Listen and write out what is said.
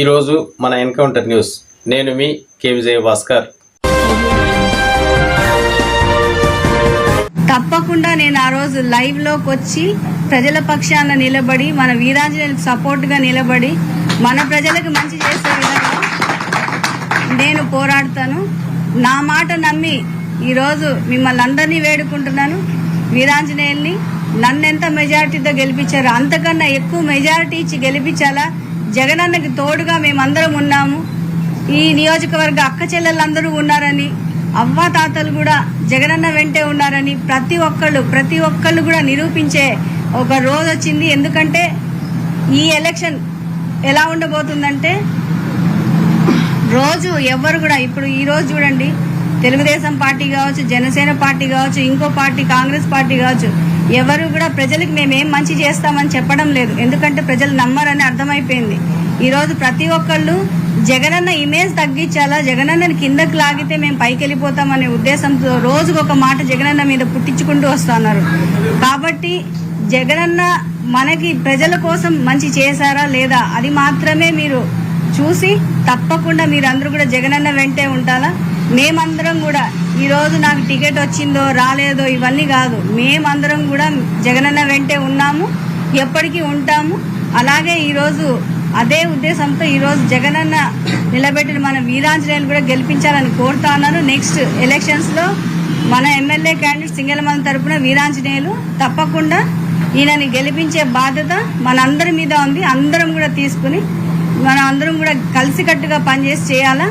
ఈరోజు మన encounter news. నేను మీ కె విజయ భాస్కర్ తప్పకుండా నేను ఆ రోజు లైవ్లోకి వచ్చి ప్రజల పక్షాన నిలబడి మన వీరాంజనేయులకు సపోర్ట్గా నిలబడి మన ప్రజలకు మంచి చేసే విధంగా నేను పోరాడతాను. నా మాట నమ్మి ఈరోజు మిమ్మల్ని అందరినీ వేడుకుంటున్నాను. వీరాంజనేయుల్ని నన్నెంత మెజారిటీతో గెలిపించారు అంతకన్నా ఎక్కువ మెజారిటీ ఇచ్చి గెలిపించాలా? జగనన్నకి తోడుగా మేమందరం ఉన్నాము. ఈ నియోజకవర్గ అక్క చెల్లెళ్ళందరూ ఉన్నారని అవ్వ తాతలు కూడా జగనన్న వెంటే ఉన్నారని ప్రతి ఒక్కళ్ళు ప్రతి ఒక్కళ్ళు కూడా నిరూపించే ఒక రోజు వచ్చింది. ఎందుకంటే ఈ ఎలక్షన్ ఎలా ఉండబోతుందంటే రోజు ఎవరు కూడా ఇప్పుడు ఈ రోజు చూడండి తెలుగుదేశం పార్టీ కావచ్చు జనసేన పార్టీ కావచ్చు ఇంకో పార్టీ కాంగ్రెస్ పార్టీ కావచ్చు ఎవరు కూడా ప్రజలకు మేమేం మంచి చేస్తామని చెప్పడం లేదు. ఎందుకంటే ప్రజలు నమ్మరని అర్థమైపోయింది. ఈరోజు ప్రతి ఒక్కళ్ళు జగనన్న ఇమేజ్ తగ్గించాలా జగనన్నని కిందకు లాగితే మేము పైకి వెళ్ళిపోతామనే ఉద్దేశంతో రోజుకు ఒక మాట జగనన్న మీద పుట్టించుకుంటూ వస్తున్నారు. కాబట్టి జగనన్న మనకి ప్రజల కోసం మంచి చేశారా లేదా అది మాత్రమే మీరు చూసి తప్పకుండా మీరందరూ కూడా జగనన్న వెంటే ఉంటారా? మేమందరం కూడా ఈరోజు నాకు టికెట్ వచ్చిందో రాలేదో ఇవన్నీ కాదు. మేమందరం కూడా జగనన్న వెంటే ఉన్నాము ఎప్పటికీ ఉంటాము. అలాగే ఈరోజు అదే ఉద్దేశంతో ఈరోజు జగనన్న నిలబెట్టిన మన వీరాంజనేయులు కూడా గెలిపించాలని కోరుతా ఉన్నాను. నెక్స్ట్ ఎలక్షన్స్లో మన ఎమ్మెల్యే క్యాండిడేట్ సింగళమంది తరపున వీరాంజనేయులు తప్పకుండా ఈయనని గెలిపించే బాధ్యత మనందరి మీద ఉంది. అందరం కూడా తీసుకుని మనం అందరం కూడా కలిసికట్టుగా పనిచేసి చేయాలా?